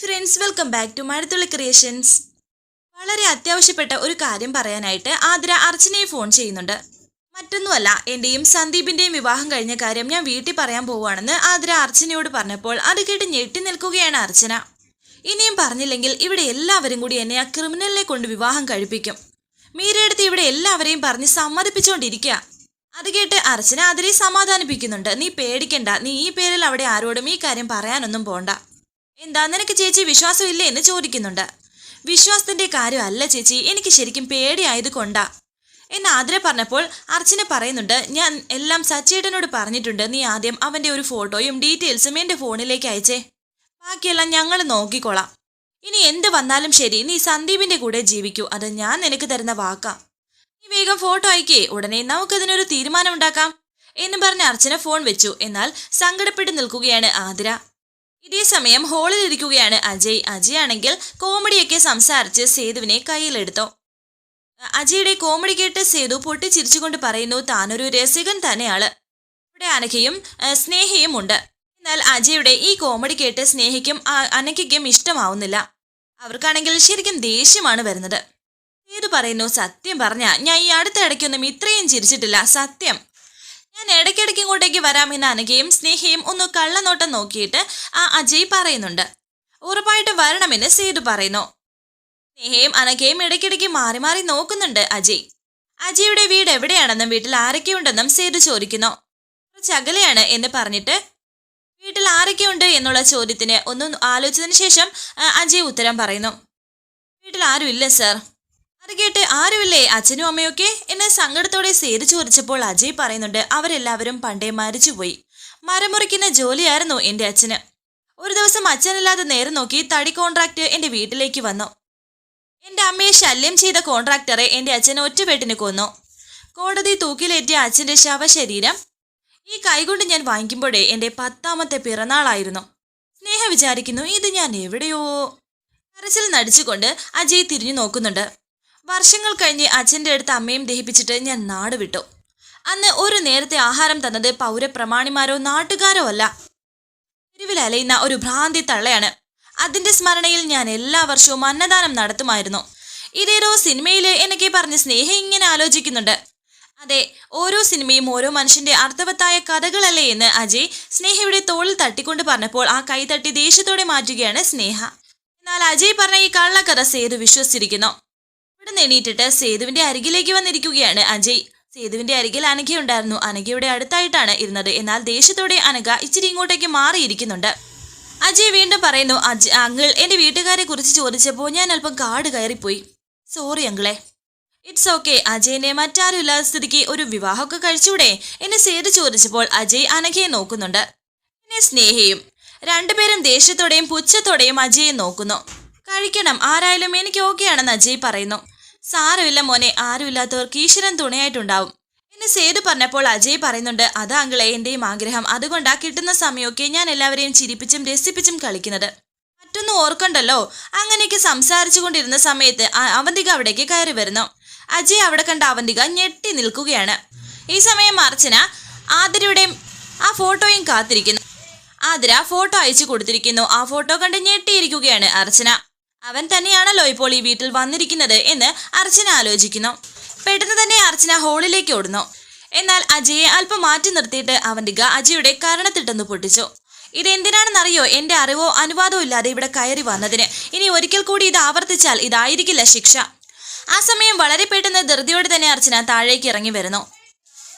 Friends welcome back to Mazhathulli creations വളരെ അത്യാവശ്യപ്പെട്ട ഒരു കാര്യം പറയാനായിട്ട് ആതിര അർച്ചനയെ ഫോൺ ചെയ്യുന്നുണ്ട്. മറ്റൊന്നുമല്ല എന്റെയും സന്ദീപിന്റെയും വിവാഹം കഴിഞ്ഞ കാര്യം ഞാൻ വീട്ടിൽ പറയാൻ പോവുകയാണെന്ന് ആതിര അർച്ചനയോട് പറഞ്ഞപ്പോൾ അത് കേട്ട് ഞെട്ടി നിൽക്കുകയാണ് അർച്ചന. ഇനിയും പറഞ്ഞില്ലെങ്കിൽ ഇവിടെ എല്ലാവരും കൂടി എന്നെ ആ ക്രിമിനലിനെ കൊണ്ട് വിവാഹം കഴിപ്പിക്കും. മീരയെടുത്ത് ഇവിടെ എല്ലാവരെയും പറഞ്ഞ് സമ്മതിപ്പിച്ചുകൊണ്ടിരിക്കുക അത് കേട്ട് അർച്ചന അതിരെ സമാധാനിപ്പിക്കുന്നുണ്ട്. നീ പേടിക്കണ്ട. നീ ഈ പേരിൽ അവിടെ ആരോടും ഈ കാര്യം പറയാനൊന്നും പോണ്ട. എന്താ നിനക്ക് ചേച്ചി വിശ്വാസമില്ലേ എന്ന് ചോദിക്കുന്നുണ്ട്. വിശ്വാസത്തിന്റെ കാര്യമല്ല ചേച്ചി എനിക്ക് ശരിക്കും പേടിയായത് കൊണ്ടാ. എന്ന് ആതിര പറഞ്ഞപ്പോൾ അർച്ചന പറയുന്നുണ്ട് ഞാൻ എല്ലാം സച്ചേട്ടനോട് പറഞ്ഞിട്ടുണ്ട് നീ ആദ്യം അവന്റെ ഒരു ഫോട്ടോയും ഡീറ്റെയിൽസും എന്റെ ഫോണിലേക്ക് അയച്ചേ. ബാക്കിയെല്ലാം ഞങ്ങൾ നോക്കിക്കോളാം. ഇനി എന്ത് വന്നാലും ശരി നീ സന്ദീപിന്റെ കൂടെ ജീവിക്കൂ അത് ഞാൻ നിനക്ക് തരുന്ന വാക്കാ. നീ വേഗം ഫോട്ടോ അയക്കേ ഉടനെ നമുക്കതിനൊരു തീരുമാനം ഉണ്ടാക്കാം എന്ന് പറഞ്ഞ് അർച്ചന ഫോൺ വെച്ചു. എന്നാൽ സങ്കടപ്പെട്ട് നിൽക്കുകയാണ് ആതിര. ഇതേ സമയം ഹാളിൽ ഇരിക്കുകയാണ് അജയ്. അജയ് ആണെങ്കിൽ കോമഡിയൊക്കെ സംസാരിച്ച് സേതുവിനെ കയ്യിലെടുത്തു. അജയുടെ കോമഡി കേട്ട് സേതു പൊട്ടിച്ചിരിച്ചുകൊണ്ട് പറയുന്നു താനൊരു രസികൻ തന്നെയാണ്. ഇവിടെ അനഘയും സ്നേഹയും ഉണ്ട്. എന്നാൽ അജയുടെ ഈ കോമഡി കേട്ട് സ്നേഹയ്ക്കും അനഘയ്ക്കും ഇഷ്ടമാവുന്നില്ല. അവർക്കാണെങ്കിൽ ശരിക്കും ദേഷ്യമാണ് വരുന്നത്. സേതു പറയുന്നു സത്യം പറഞ്ഞ ഞാൻ ഈ അടുത്ത ഇടയ്ക്കൊന്നും ഇത്രയും ചിരിച്ചിട്ടില്ല. സത്യം. ഞാൻ ഇടയ്ക്കിടയ്ക്ക് ഇങ്ങോട്ടേക്ക് വരാമെന്ന് അനഘയും സ്നേഹയും ഒന്ന് കള്ളനോട്ടം നോക്കിയിട്ട് ആ അജയ് പറയുന്നുണ്ട്. ഉറപ്പായിട്ടും വരണമെന്ന് സേതു പറയുന്നു. സ്നേഹയും അനഘയും ഇടയ്ക്കിടയ്ക്ക് മാറി മാറി നോക്കുന്നുണ്ട് അജയ്. അജയുടെ വീട് എവിടെയാണെന്നും വീട്ടിൽ ആരൊക്കെയുണ്ടെന്നും സേതു ചോദിക്കുന്നു. കുറച്ച് അകലെയാണ് എന്ന് പറഞ്ഞിട്ട് വീട്ടിൽ ആരൊക്കെയുണ്ട് എന്നുള്ള ചോദ്യത്തിന് ഒന്ന് ആലോചിച്ചതിന് ശേഷം അജയ് ഉത്തരം പറയുന്നു. വീട്ടിൽ ആരുമില്ല സർ. അത് കേട്ട് ആരുമില്ലേ? അച്ഛനും അമ്മയൊക്കെ? എന്നെ സങ്കടത്തോടെ സേതു ചോദിച്ചപ്പോൾ അജയ് പറയുന്നുണ്ട് അവരെല്ലാവരും പണ്ടേ മരിച്ചുപോയി. മരം മുറിക്കുന്ന ജോലിയായിരുന്നു എന്റെ അച്ഛന്. ഒരു ദിവസം അച്ഛനില്ലാതെ നേരെ നോക്കി തടി കോൺട്രാക്ട് എന്റെ വീട്ടിലേക്ക് വന്നു. എന്റെ അമ്മയെ ശല്യം ചെയ്ത കോൺട്രാക്ടറെ എന്റെ അച്ഛൻ ഒറ്റവെട്ടിന് കൊന്നു. കോടതി തൂക്കിലേറ്റിയ അച്ഛന്റെ ശവശരീരം ഈ കൈകൊണ്ട് ഞാൻ വാങ്ങിക്കുമ്പോഴേ എന്റെ പത്താമത്തെ പിറന്നാളായിരുന്നു. സ്നേഹ വിചാരിക്കുന്നു ഇത് ഞാൻ എവിടെയോ കരച്ചിൽ നടിച്ചുകൊണ്ട് അജയ് തിരിഞ്ഞു നോക്കുന്നുണ്ട്. വർഷങ്ങൾ കഴിഞ്ഞ് അച്ഛന്റെ അടുത്ത് അമ്മയും ദഹിപ്പിച്ചിട്ട് ഞാൻ നാട് വിട്ടു. അന്ന് ഒരു നേരത്തെ ആഹാരം തന്നത് പൗരപ്രമാണിമാരോ നാട്ടുകാരോ അല്ല. തെരുവിൽ അലയുന്ന ഒരു ഭ്രാന്തി തള്ളയാണ്. അതിന്റെ സ്മരണയിൽ ഞാൻ എല്ലാ വർഷവും അന്നദാനം നടത്തുമായിരുന്നു. ഇതേതോ സിനിമയിൽ എനിക്ക് പറഞ്ഞ സ്നേഹം ഇങ്ങനെ ആലോചിക്കുന്നുണ്ട്. അതെ ഓരോ സിനിമയും ഓരോ മനുഷ്യന്റെ അർത്ഥവത്തായ കഥകളല്ലേ എന്ന് അജയ് സ്നേഹയുടെ തോളിൽ തട്ടിക്കൊണ്ട് പറഞ്ഞപ്പോൾ ആ കൈ തട്ടി ദേഷ്യത്തോടെ മാറ്റുകയാണ് സ്നേഹ. എന്നാൽ അജയ് പറഞ്ഞ ഈ കള്ളക്കഥ സേതു വിശ്വസിച്ചിരിക്കുന്നു. ഇവിടെ എണീറ്റിട്ട് സേതുവിന്റെ അരികിലേക്ക് വന്നിരിക്കുകയാണ്. അജയ് സേതുവിന്റെ അരികിൽ അനഘയുണ്ടായിരുന്നു. അനഘയുടെ അടുത്തായിട്ടാണ് ഇരുന്നത്. എന്നാൽ ദേഷ്യത്തോടെ അനഘ ഇച്ചിരി ഇങ്ങോട്ടേക്ക് മാറിയിരിക്കുന്നുണ്ട്. അജയ് വീണ്ടും പറയുന്നു അജ് അങ്കിൾ എന്റെ വീട്ടുകാരെ കുറിച്ച് ചോദിച്ചപ്പോൾ ഞാൻ അല്പം കാട് കയറിപ്പോയി. സോറി അങ്കിളെ. ഇറ്റ്സ് ഓക്കെ അജയനെ മറ്റാരും ഇല്ലാത്ത സ്ഥിതിക്ക് ഒരു വിവാഹമൊക്കെ കഴിച്ചൂടെ? എന്നെ സേതു ചോദിച്ചപ്പോൾ അജയ് അനഘയെ നോക്കുന്നുണ്ട്. പിന്നെ സ്നേഹയും. രണ്ടുപേരും ദേഷ്യത്തോടെയും പുച്ഛത്തോടെയും അജയെ നോക്കുന്നു. കഴിക്കണം. ആരായാലും എനിക്ക് ഓക്കെയാണെന്ന് അജയ് പറയുന്നു. സാരമില്ല മോനെ ആരുമില്ലാത്തവർക്ക് ഈശ്വരൻ തുണയായിട്ടുണ്ടാവും. എന്നെ സേതു പറഞ്ഞപ്പോൾ അജയ് പറയുന്നുണ്ട് അതാ അങ്കിളെ എന്റെയും ആഗ്രഹം. അതുകൊണ്ടാ കിട്ടുന്ന സമയമൊക്കെ ഞാൻ എല്ലാവരെയും ചിരിപ്പിച്ചും രസിപ്പിച്ചും കളിക്കുന്നത്. മറ്റൊന്നും ഓർക്കണ്ടല്ലോ? അങ്ങനെയൊക്കെ സംസാരിച്ചു കൊണ്ടിരുന്ന സമയത്ത് അവന്തിക അവിടേക്ക് കയറി വരുന്നു. അജയ് അവിടെ കണ്ട അവന്തിക ഞെട്ടി നിൽക്കുകയാണ്. ഈ സമയം അർച്ചന ആതിരയുടെയും ആ ഫോട്ടോയും കാത്തിരിക്കുന്നു. ആതിര ഫോട്ടോ അയച്ചു കൊടുത്തിരിക്കുന്നു. ആ ഫോട്ടോ കണ്ട് ഞെട്ടിയിരിക്കുകയാണ് അർച്ചന. അവൻ തന്നെയാണല്ലോ ഇപ്പോൾ ഈ വീട്ടിൽ വന്നിരിക്കുന്നത് എന്ന് അർച്ചന ആലോചിക്കുന്നു. പെട്ടെന്ന് തന്നെ അർച്ചന ഹോളിലേക്ക് ഓടുന്നു. എന്നാൽ അജയെ അല്പം മാറ്റി നിർത്തിയിട്ട് അവന്തിക അജയുടെ കരണത്തിട്ടെന്ന് പൊട്ടിച്ചു. ഇതെന്തിനാണെന്നറിയോ? എന്റെ അറിവോ അനുവാദമോ ഇല്ലാതെ ഇവിടെ കയറി വന്നതിന്. ഇനി ഒരിക്കൽ കൂടി ഇത് ആവർത്തിച്ചാൽ ഇതായിരിക്കില്ല ശിക്ഷ. ആ സമയം വളരെ പെട്ടെന്ന് ധൃതിയോടെ തന്നെ അർച്ചന താഴേക്ക് ഇറങ്ങി വരുന്നു.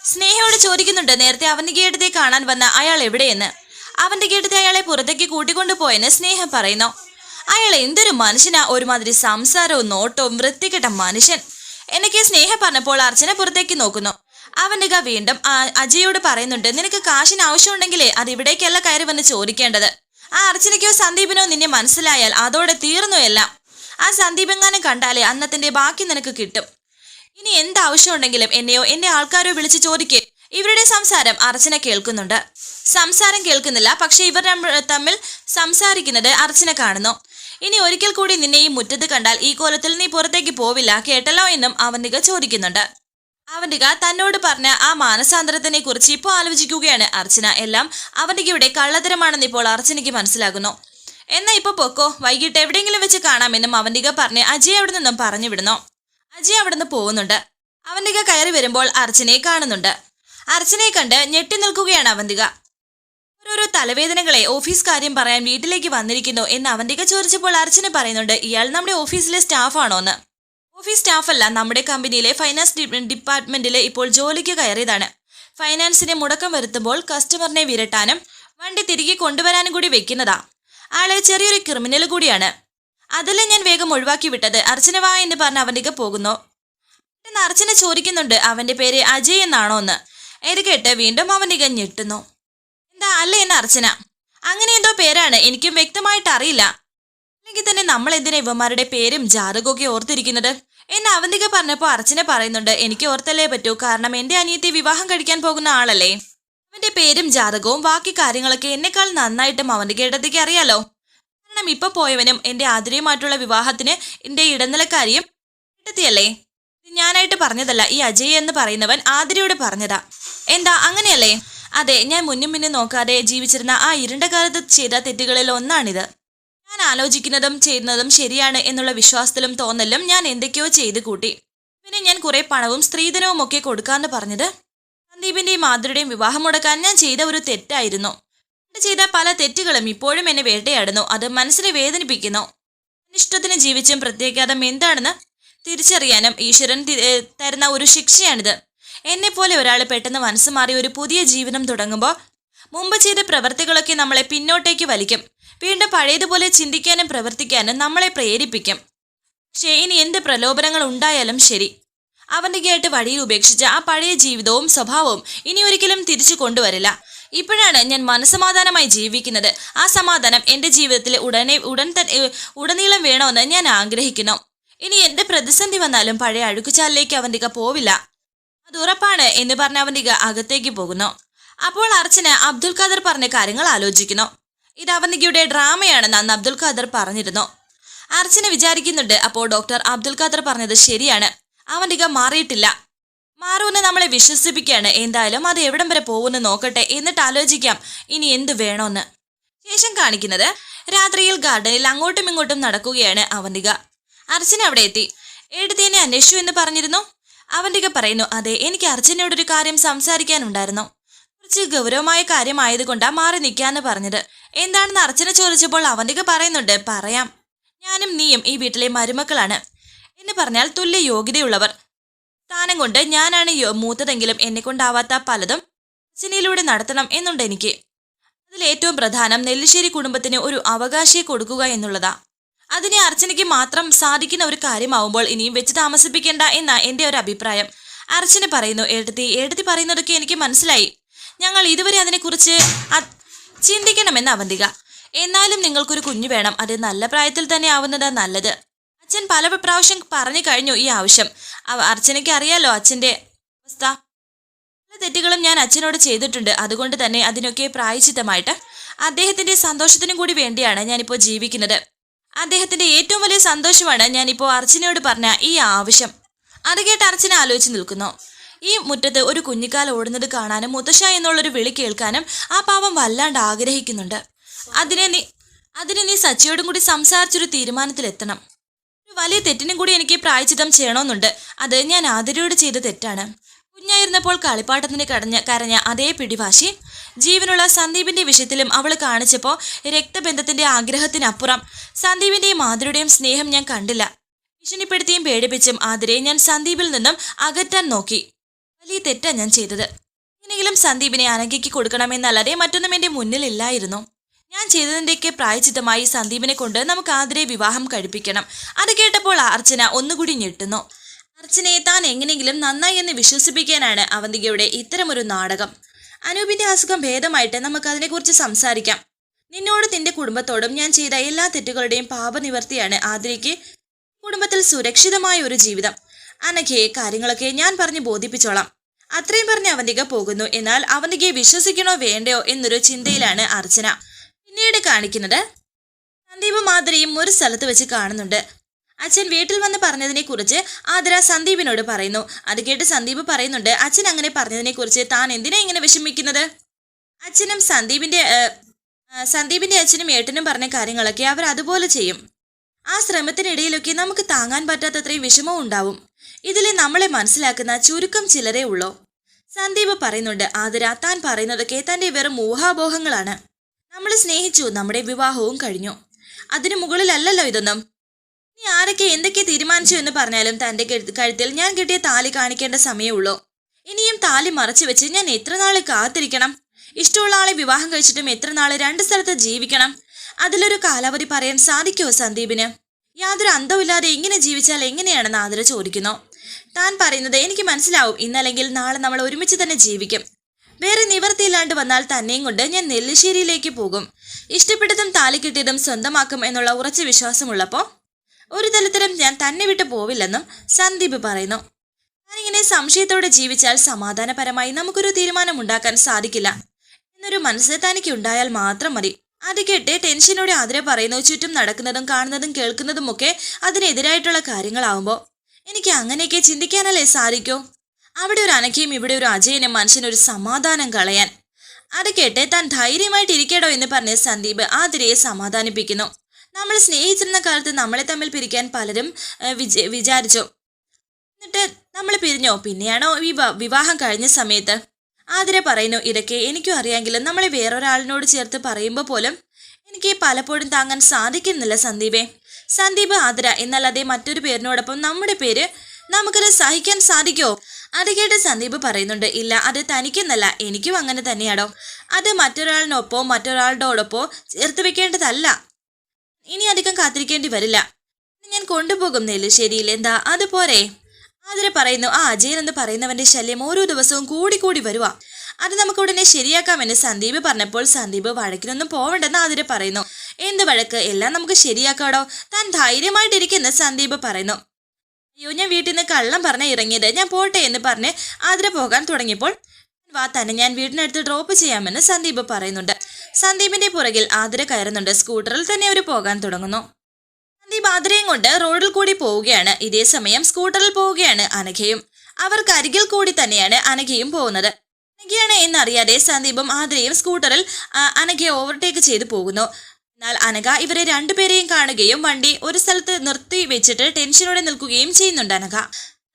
സ്നേഹയോട് ചോദിക്കുന്നുണ്ട് നേരത്തെ അവന്റെ ഗേട്ടത്തെ കാണാൻ വന്ന അയാൾ എവിടെയെന്ന്? അവന്റെ ഗേട്ടത്തെ അയാളെ പുറത്തേക്ക് കൂട്ടിക്കൊണ്ടുപോയെന്ന് സ്നേഹം പറയുന്നു. അയാൾ എന്തൊരു മനുഷ്യനാ? ഒരുമാതിരി സംസാരവും നോട്ടവും വൃത്തികെട്ട മനുഷ്യൻ. എനിക്ക് സ്നേഹ പറഞ്ഞപ്പോൾ അർച്ചന പുറത്തേക്ക് നോക്കുന്നു. അവന്റെ ക വീണ്ടും അജയോട് പറയുന്നുണ്ട് നിനക്ക് കാശിന് ആവശ്യമുണ്ടെങ്കിലേ അത് ഇവിടേക്കല്ല കയറി വന്ന് ചോദിക്കേണ്ടത്. ആ അർച്ചനയ്ക്കോ സന്ദീപിനോ നിന്നെ മനസ്സിലായാൽ അതോടെ തീർന്നു എല്ലാം. ആ സന്ദീപെങ്ങാനും കണ്ടാലേ അന്നത്തിന്റെ ബാക്കി നിനക്ക് കിട്ടും. ഇനി എന്താവശ്യമുണ്ടെങ്കിലും എന്നെയോ എന്റെ ആൾക്കാരോ വിളിച്ച് ചോദിക്കേ. ഇവരുടെ സംസാരം അർച്ചന കേൾക്കുന്നുണ്ട്. സംസാരം കേൾക്കുന്നില്ല പക്ഷെ ഇവർ തമ്മിൽ സംസാരിക്കുന്നത് അർച്ചന കാണുന്നു. ഇനി ഒരിക്കൽ കൂടി നിന്നെ ഈ മുറ്റത്ത് കണ്ടാൽ ഈ കോലത്തിൽ നീ പുറത്തേക്ക് പോവില്ല കേട്ടല്ലോ എന്നും അവന്തിക ചോദിക്കുന്നുണ്ട്. അവന്തിക തന്നോട് പറഞ്ഞ ആ മാനസാന്തരത്തിനെ കുറിച്ച് ഇപ്പോൾ ആലോചിക്കുകയാണ് അർച്ചന. എല്ലാം അവന്തികയുടെ കള്ളത്തരമാണെന്ന് ഇപ്പോൾ അർച്ചനയ്ക്ക് മനസ്സിലാകുന്നു. എന്നാ ഇപ്പൊ പൊക്കോ വൈകിട്ട് എവിടെയെങ്കിലും വെച്ച് കാണാമെന്നും അവന്തിക പറഞ്ഞ് അജയ് അവിടെ നിന്നും പറഞ്ഞു വിടുന്നു. അജയ് അവിടെ നിന്ന് പോകുന്നുണ്ട്. അവന്തിക കയറി വരുമ്പോൾ അർച്ചനയെ കാണുന്നുണ്ട്. അർച്ചനയെ കണ്ട് ഞെട്ടി നിൽക്കുകയാണ് അവന്തിക. ഓരോരോ തലവേദനകളെ ഓഫീസ് കാര്യം പറയാൻ വീട്ടിലേക്ക് വന്നിരിക്കുന്നു എന്ന് അവന്തിക ചോദിച്ചപ്പോൾ അർച്ചന പറയുന്നുണ്ട് ഇയാൾ നമ്മുടെ ഓഫീസിലെ സ്റ്റാഫാണോ എന്ന് ഓഫീസ് സ്റ്റാഫല്ല നമ്മുടെ കമ്പനിയിലെ ഫൈനാൻസ് ഡിപ്പാർട്ട്മെന്റിലെ ഇപ്പോൾ ജോലിക്ക് കയറിയതാണ്. ഫൈനാൻസിനെ മുടക്കം വരുത്തുമ്പോൾ കസ്റ്റമറിനെ വിരട്ടാനും വണ്ടി തിരികെ കൊണ്ടുവരാനും കൂടി വെക്കുന്നതാ. ആൾ ചെറിയൊരു ക്രിമിനൽ കൂടിയാണ്. അതല്ലേ ഞാൻ വേഗം ഒഴിവാക്കി വിട്ടത്? അർച്ചന വാ എന്ന് പറഞ്ഞ് അവന്തിക പോകുന്നു. അർച്ചന ചോദിക്കുന്നുണ്ട് അവന്റെ പേര് അജയ് എന്നാണോ എന്ന് ഇത് കേട്ട് വീണ്ടും അവന്തിക ഞെട്ടുന്നു. എന്താ അല്ല എന്ന് അർച്ചന? അങ്ങനെ എന്തോ പേരാണ് എനിക്കും വ്യക്തമായിട്ട് അറിയില്ല. അല്ലെങ്കിൽ തന്നെ നമ്മൾ എന്തിനാ ഇവന്മാരുടെ പേരും ജാതകമൊക്കെ ഓർത്തിരിക്കുന്നത്? എന്ന് അവന്തിക പറഞ്ഞപ്പോൾ അർച്ചന പറയുന്നുണ്ട് എനിക്ക് ഓർത്തല്ലേ പറ്റൂ കാരണം എന്റെ അനിയത്തെ വിവാഹം കഴിക്കാൻ പോകുന്ന ആളല്ലേ? അവന്റെ പേരും ജാതകവും ബാക്കി കാര്യങ്ങളൊക്കെ എന്നെക്കാൾ നന്നായിട്ടും അവന്തികയുടെ അടുത്തേക്ക് അറിയാലോ? കാരണം ഇപ്പൊ പോയവനും എന്റെ ആതിരയുമായിട്ടുള്ള വിവാഹത്തിന് എന്റെ ഇടനിലക്കാരിയും കിട്ടത്തിയല്ലേ ഇത് ഞാനായിട്ട് പറഞ്ഞതല്ല ഈ അജയ് എന്ന് പറയുന്നവൻ ആതിരയോട് പറഞ്ഞതാ. എന്താ അങ്ങനെയല്ലേ? അതെ ഞാൻ മുന്നും മുന്നേ നോക്കാതെ ജീവിച്ചിരുന്ന ആ ഇരുണ്ട കാലത്ത് ചെയ്ത തെറ്റുകളിൽ ഒന്നാണിത്. ഞാൻ ആലോചിക്കുന്നതും ചെയ്യുന്നതും ശരിയാണ് എന്നുള്ള വിശ്വാസത്തിലും തോന്നലും ഞാൻ എന്തൊക്കെയോ ചെയ്തു കൂട്ടി. പിന്നെ ഞാൻ കുറെ പണവും സ്ത്രീധനവും ഒക്കെ കൊടുക്കാന്ന് പറഞ്ഞത് സന്ദീപിന്റെയും മാധുരുടെയും വിവാഹം മുടക്കാൻ ഞാൻ ചെയ്ത ഒരു തെറ്റായിരുന്നു. ചെയ്ത പല തെറ്റുകളും ഇപ്പോഴും എന്നെ വേട്ടയാടുന്നു അത് മനസ്സിനെ വേദനിപ്പിക്കുന്നു. ഇഷ്ടത്തിന് ജീവിച്ചും പ്രത്യേകാതം എന്താണെന്ന് തിരിച്ചറിയാനും ഈശ്വരൻ തരുന്ന ഒരു ശിക്ഷയാണിത്. എന്നെപ്പോലെ ഒരാൾ പെട്ടെന്ന് മനസ്സ് മാറി ഒരു പുതിയ ജീവിതം തുടങ്ങുമ്പോൾ മുമ്പ് ചെയ്ത പ്രവർത്തികളൊക്കെ നമ്മളെ പിന്നോട്ടേക്ക് വലിക്കും. വീണ്ടും പഴയതുപോലെ ചിന്തിക്കാനും പ്രവർത്തിക്കാനും നമ്മളെ പ്രേരിപ്പിക്കും. പക്ഷേ ഇനി എന്ത് പ്രലോഭനങ്ങൾ ഉണ്ടായാലും ശരി. അവന്റെ കേട്ട് വഴിയിൽ ഉപേക്ഷിച്ച ആ പഴയ ജീവിതവും സ്വഭാവവും ഇനി ഒരിക്കലും തിരിച്ചു കൊണ്ടുവരില്ല. ഇപ്പോഴാണ് ഞാൻ മനസ്സമാധാനമായി ജീവിക്കുന്നത്. ആ സമാധാനം എന്റെ ജീവിതത്തിൽ ഉടനെ ഉടൻ ഉടനീളം വേണമെന്ന് ഞാൻ ആഗ്രഹിക്കുന്നു. ഇനി എന്ത് പ്രതിസന്ധി വന്നാലും പഴയ അഴുക്കുചാലിലേക്ക് അവന്റെ പോവില്ല. അത് ഉറപ്പാണ് എന്ന് പറഞ്ഞ അവന്തിക അകത്തേക്ക് പോകുന്നു. അപ്പോൾ അർച്ചന അബ്ദുൽ ഖാദർ പറഞ്ഞ കാര്യങ്ങൾ ആലോചിക്കുന്നു. ഇത് അവന്തികയുടെ ഡ്രാമയാണെന്ന് അന്ന് അബ്ദുൽ ഖാദർ പറഞ്ഞിരുന്നു. അർച്ചന വിചാരിക്കുന്നുണ്ട് അപ്പോൾ ഡോക്ടർ അബ്ദുൽ ഖാദർ പറഞ്ഞത് ശരിയാണ്. അവന്തിക മാറിയിട്ടില്ല. മാറുമെന്ന് നമ്മളെ വിശ്വസിപ്പിക്കുകയാണ്. എന്തായാലും അത് എവിടം വരെ പോകുമെന്ന് നോക്കട്ടെ എന്നിട്ട് ആലോചിക്കാം ഇനി എന്ത് വേണോന്ന്. ശേഷം കാണിക്കുന്നത് രാത്രിയിൽ ഗാർഡനിൽ അങ്ങോട്ടും ഇങ്ങോട്ടും നടക്കുകയാണ് അവന്തിക അർച്ചന അവിടെ എത്തി. എഴുതിയനെ അന്വേഷിച്ചു എന്ന് പറഞ്ഞിരുന്നു. അവന്തിക പറയുന്നു അതെ എനിക്ക് അർച്ചനയോടൊരു കാര്യം സംസാരിക്കാനുണ്ടായിരുന്നു. കുറച്ച് ഗൗരവമായ കാര്യമായതുകൊണ്ടാ മാറി നിൽക്കാന്ന് പറഞ്ഞത്. എന്താണെന്ന് അർച്ചന ചോദിച്ചപ്പോൾ അവന്തിക പറയുന്നുണ്ട് പറയാം. ഞാനും നീയും ഈ വീട്ടിലെ മരുമക്കളാണ്. എന്ന് പറഞ്ഞാൽ തുല്യ യോഗ്യതയുള്ളവർ. സ്ഥാനം കൊണ്ട് ഞാനാണ് മൂത്തതെങ്കിലും എന്നെ കൊണ്ടാവാത്ത പലതും അർച്ചനയിലൂടെ നടത്തണം എന്നുണ്ട് എനിക്ക്. അതിൽ ഏറ്റവും പ്രധാനം നെല്ലിശ്ശേരി കുടുംബത്തിന് ഒരു അവകാശിയെ കൊടുക്കുക എന്നുള്ളതാ. അതിനെ അർച്ചനയ്ക്ക് മാത്രം സാധിക്കുന്ന ഒരു കാര്യമാവുമ്പോൾ ഇനിയും വെച്ച് താമസിപ്പിക്കേണ്ട എന്ന എന്റെ ഒരു അഭിപ്രായം. അർച്ചന പറയുന്നു എഴുതി എഴുതി പറയുന്നതൊക്കെ എനിക്ക് മനസ്സിലായി. ഞങ്ങൾ ഇതുവരെ അതിനെക്കുറിച്ച് ചിന്തിക്കണമെന്ന് അവന്തിക. എന്നാലും നിങ്ങൾക്കൊരു കുഞ്ഞു വേണം. അത് നല്ല പ്രായത്തിൽ തന്നെ ആവുന്നത് നല്ലത്. അച്ഛൻ പല പ്രാവശ്യം പറഞ്ഞു കഴിഞ്ഞു ഈ ആവശ്യം. അർച്ചനയ്ക്ക് അറിയാലോ അച്ഛന്റെ അവസ്ഥ. പല തെറ്റുകളും ഞാൻ അച്ഛനോട് ചെയ്തിട്ടുണ്ട്. അതുകൊണ്ട് തന്നെ അതിനൊക്കെ പ്രായച്ചിത്തമായിട്ട് അദ്ദേഹത്തിന്റെ സന്തോഷത്തിനും കൂടി വേണ്ടിയാണ് ഞാനിപ്പോൾ ജീവിക്കുന്നത്. അദ്ദേഹത്തിന്റെ ഏറ്റവും വലിയ സന്തോഷമാണ് ഞാനിപ്പോൾ അർച്ചനയോട് പറഞ്ഞ ഈ ആവശ്യം. അത് കേട്ട് അർച്ചന ആലോചിച്ച് നിൽക്കുന്നു. ഈ മുറ്റത്ത് ഒരു കുഞ്ഞിക്കാൽ ഓടുന്നത് കാണാനും മുത്തശ്ശ എന്നുള്ളൊരു വിളി കേൾക്കാനും ആ പാവം വല്ലാണ്ട് ആഗ്രഹിക്കുന്നുണ്ട്. അതിനെ നീ അതിന് നീ സച്ചിയോടും കൂടി സംസാരിച്ചൊരു തീരുമാനത്തിലെത്തണം. ഒരു വലിയ തെറ്റിനും കൂടി എനിക്ക് പ്രായച്ചിതം ചെയ്യണമെന്നുണ്ട്. അത് ഞാൻ ആതിരയോട് ചെയ്ത തെറ്റാണ്. കുഞ്ഞായിരുന്നപ്പോൾ കളിപ്പാട്ടത്തിന് കടഞ്ഞ കരഞ്ഞ അതേ പിടിവാശി ജീവനുള്ള സന്ദീപിന്റെ വിഷയത്തിലും അവൾ കാണിച്ചപ്പോൾ രക്തബന്ധത്തിന്റെ ആഗ്രഹത്തിനപ്പുറം സന്ദീപിന്റെയും ആതിരയുടെയും സ്നേഹം ഞാൻ കണ്ടില്ല. ഭീഷണിപ്പെടുത്തിയും പേടിപ്പിച്ചും ആതിരയെ ഞാൻ സന്ദീപിൽ നിന്നും അകറ്റാൻ നോക്കി. വലിയ തെറ്റാ ഞാൻ ചെയ്തത്. എങ്ങനെയെങ്കിലും സന്ദീപിനെ അനഘയ്ക്ക് കൊടുക്കണമെന്നല്ലാതെ മറ്റൊന്നും എന്റെ മുന്നിലില്ലായിരുന്നു ഞാൻ ചെയ്തതിന്റെയൊക്കെ പ്രായചിത്തമായി സന്ദീപിനെ കൊണ്ട് നമുക്ക് ആതിരയെ വിവാഹം കഴിപ്പിക്കണം. അത് കേട്ടപ്പോൾ അർച്ചന ഒന്നുകൂടി ഞെട്ടുന്നു. അർച്ചനയെ താൻ എങ്ങനെയെങ്കിലും നന്നായി എന്ന് വിശ്വസിപ്പിക്കാനാണ് അവന്തികയുടെ ഇത്തരമൊരു നാടകം. അനൂപിന്റെ അസുഖം ഭേദമായിട്ട് നമുക്ക് അതിനെക്കുറിച്ച് സംസാരിക്കാം. നിന്നോട് നിന്റെ കുടുംബത്തോടും ഞാൻ ചെയ്ത എല്ലാ തെറ്റുകളുടെയും പാപനിവർത്തിയാണ് ആതിരയ്ക്ക് കുടുംബത്തിൽ സുരക്ഷിതമായ ഒരു ജീവിതം. അനഘയെ കാര്യങ്ങളൊക്കെ ഞാൻ പറഞ്ഞ് ബോധിപ്പിച്ചോളാം. അത്രയും പറഞ്ഞ് അവന്തിക പോകുന്നു. എന്നാൽ അവന്തികയെ വിശ്വസിക്കണോ വേണ്ടയോ എന്നൊരു ചിന്തയിലാണ് അർച്ചന. പിന്നീട് കാണിക്കുന്നത് സന്ദീപ് മാതിരിയും ഒരു സ്ഥലത്ത് വെച്ച് കാണുന്നുണ്ട്. അച്ഛൻ വീട്ടിൽ വന്ന് പറഞ്ഞതിനെ കുറിച്ച് ആതിര സന്ദീപിനോട് പറയുന്നു. അത് കേട്ട് സന്ദീപ് പറയുന്നുണ്ട് അച്ഛൻ അങ്ങനെ പറഞ്ഞതിനെ കുറിച്ച് താൻ എന്തിനാ ഇങ്ങനെ വിഷമിക്കുന്നത്? അച്ഛനും സന്ദീപിന്റെ സന്ദീപിന്റെ അച്ഛനും ഏട്ടനും പറഞ്ഞ കാര്യങ്ങളൊക്കെ അവർ അതുപോലെ ചെയ്യും. ആ ശ്രമത്തിനിടയിലൊക്കെ നമുക്ക് താങ്ങാൻ പറ്റാത്തത്രയും വിഷമവും ഉണ്ടാവും. ഇതിൽ നമ്മളെ മനസ്സിലാക്കുന്ന ചുരുക്കം ചിലരേ ഉള്ളൂ. സന്ദീപ് പറയുന്നുണ്ട് ആതിര താൻ പറയുന്നതൊക്കെ തന്റെ വെറും ഊഹാബോഹങ്ങളാണ് നമ്മൾ സ്നേഹിച്ചു നമ്മുടെ വിവാഹവും കഴിഞ്ഞു. അതിനു മുകളിലല്ലല്ലോ ഇതൊന്നും. നീ ആരൊക്കെ എന്തൊക്കെ തീരുമാനിച്ചു എന്ന് പറഞ്ഞാലും തന്റെ കഴുത്തിൽ ഞാൻ കിട്ടിയ താലി കാണിക്കേണ്ട സമയമുള്ളൂ. ഇനിയും താലി മറച്ചു വെച്ച് ഞാൻ എത്ര നാൾ കാത്തിരിക്കണം? ഇഷ്ടമുള്ള ആളെ വിവാഹം കഴിച്ചിട്ടും എത്ര നാൾ രണ്ട് സ്ഥലത്ത് ജീവിക്കണം? അതിലൊരു കാലാവധി പറയാൻ സാധിക്കുമോ സന്ദീപിന്? യാതൊരു അന്തമില്ലാതെ ഇങ്ങനെ ജീവിച്ചാൽ എങ്ങനെയാണെന്ന് ആതിര ചോദിക്കുന്നു. താൻ പറയുന്നത് എനിക്ക് മനസ്സിലാവും. ഇന്നല്ലെങ്കിൽ നാളെ നമ്മൾ ഒരുമിച്ച് തന്നെ ജീവിക്കും. വേറെ നിവർത്തിയില്ലാണ്ട് വന്നാൽ തന്നെയും കൊണ്ട് ഞാൻ നെല്ലിശ്ശേരിയിലേക്ക് പോകും. ഇഷ്ടപ്പെട്ടതും താലി കിട്ടിയതും സ്വന്തമാക്കും എന്നുള്ള ഉറച്ച വിശ്വാസമുള്ളപ്പോൾ ഒരു തലത്തിലും ഞാൻ തന്നെ വിട്ടു പോവില്ലെന്നും സന്ദീപ് പറയുന്നു. ഞാനിങ്ങനെ സംശയത്തോടെ ജീവിച്ചാൽ സമാധാനപരമായി നമുക്കൊരു തീരുമാനമുണ്ടാക്കാൻ സാധിക്കില്ല. എന്നൊരു മനസ്സ് തനിക്ക് ഉണ്ടായാൽ മാത്രം മതി. അത് കേട്ട് ടെൻഷനോടെ അതിരെ പറയുന്നു ചുറ്റും നടക്കുന്നതും കാണുന്നതും കേൾക്കുന്നതും ഒക്കെ അതിനെതിരായിട്ടുള്ള കാര്യങ്ങളാവുമ്പോൾ എനിക്ക് അങ്ങനെയൊക്കെ ചിന്തിക്കാനല്ലേ സാധിക്കൂ? അവിടെ ഒരു അനക്കയും ഇവിടെ ഒരു അജയനും മനുഷ്യനൊരു സമാധാനം കളയാൻ. അത് കേട്ട് താൻ ധൈര്യമായിട്ടിരിക്കേടോ എന്ന് പറഞ്ഞ് സന്ദീപ് ആതിരയെ സമാധാനിപ്പിക്കുന്നു. നമ്മൾ സ്നേഹിച്ചിരുന്ന കാലത്ത് നമ്മളെ തമ്മിൽ പിരിക്കാൻ പലരും വിജ വിചാരിച്ചു. എന്നിട്ട് നമ്മൾ പിരിഞ്ഞോ? പിന്നെയാണോ വിവാ വിവാഹം കഴിഞ്ഞ സമയത്ത്? ആതിര പറയുന്നു ഇതൊക്കെ എനിക്കും അറിയാമെങ്കിലും നമ്മളെ വേറൊരാളിനോട് ചേർത്ത് പറയുമ്പോൾ പോലും എനിക്ക് പലപ്പോഴും താങ്ങാൻ സാധിക്കുന്നില്ല സന്ദീപേ. സന്ദീപ് ആതിര എന്നല്ലാതെ മറ്റൊരു പേരിനോടൊപ്പം നമ്മുടെ പേര് നമുക്കത് സഹിക്കാൻ സാധിക്കോ? അത് കേട്ട് സന്ദീപ് പറയുന്നുണ്ട് ഇല്ല അത് തനിക്കെന്നല്ല എനിക്കും അങ്ങനെ തന്നെയാണോ അത് മറ്റൊരാളിനൊപ്പോ മറ്റൊരാളുടെയോടൊപ്പോ ചേർത്ത് വെക്കേണ്ടതല്ല. ഇനി അധികം കാത്തിരിക്കേണ്ടി വരില്ല. ഞാൻ കൊണ്ടുപോകും ശരിയിൽ എന്താ? അതുപോരെ ആതിര പറയുന്നു ആ അജയൻ എന്ന് പറയുന്നവന്റെ ശല്യം ഓരോ ദിവസവും കൂടി കൂടി വരുവാ. അത് നമുക്ക് ഉടനെ ശരിയാക്കാമെന്ന് സന്ദീപ് പറഞ്ഞപ്പോൾ സന്ദീപ് വഴക്കിനൊന്നും പോവണ്ടെന്ന് ആതിര പറയുന്നു. എന്ത് വഴക്ക്? എല്ലാം നമുക്ക് ശരിയാക്കാടോ? താൻ ധൈര്യമായിട്ടിരിക്കുന്ന സന്ദീപ് പറയുന്നു. അയ്യോ ഞാൻ വീട്ടിൽ നിന്ന് കള്ളം പറഞ്ഞ ഇറങ്ങിയത്. ഞാൻ പോട്ടെ എന്ന് പറഞ്ഞ് ആതിര പോകാൻ തുടങ്ങിയപ്പോൾ വാ തന്നെ ഞാൻ വീടിനടുത്ത് ഡ്രോപ്പ് ചെയ്യാമെന്ന് സന്ദീപ് പറയുന്നുണ്ട്. സന്ദീപിന്റെ പുറകിൽ ആതിര കയറുന്നുണ്ട്. സ്കൂട്ടറിൽ തന്നെ അവർ പോകാൻ തുടങ്ങുന്നു. സന്ദീപ് ആതിരയും കൊണ്ട് റോഡിൽ കൂടി പോവുകയാണ്. ഇതേ സമയം സ്കൂട്ടറിൽ പോവുകയാണ് അനഘയും. അവർക്ക് അരികിൽ കൂടി തന്നെയാണ് അനഘയും പോകുന്നത്. അനഘയാണ് എന്നറിയാതെ സന്ദീപും ആതിരയും സ്കൂട്ടറിൽ അനഘയെ ഓവർടേക്ക് ചെയ്തു പോകുന്നു. എന്നാൽ അനഘ ഇവരെ രണ്ടുപേരെയും കാണുകയും വണ്ടി ഒരു സ്ഥലത്ത് നിർത്തി വെച്ചിട്ട് ടെൻഷനോടെ നിൽക്കുകയും ചെയ്യുന്നുണ്ട് അനഘ.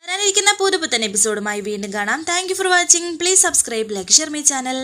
വരാനിരിക്കുന്ന പുതുപുത്തൻ എപ്പിസോഡുമായി വീണ്ടും കാണാം. Thank for watching please subscribe like share my channel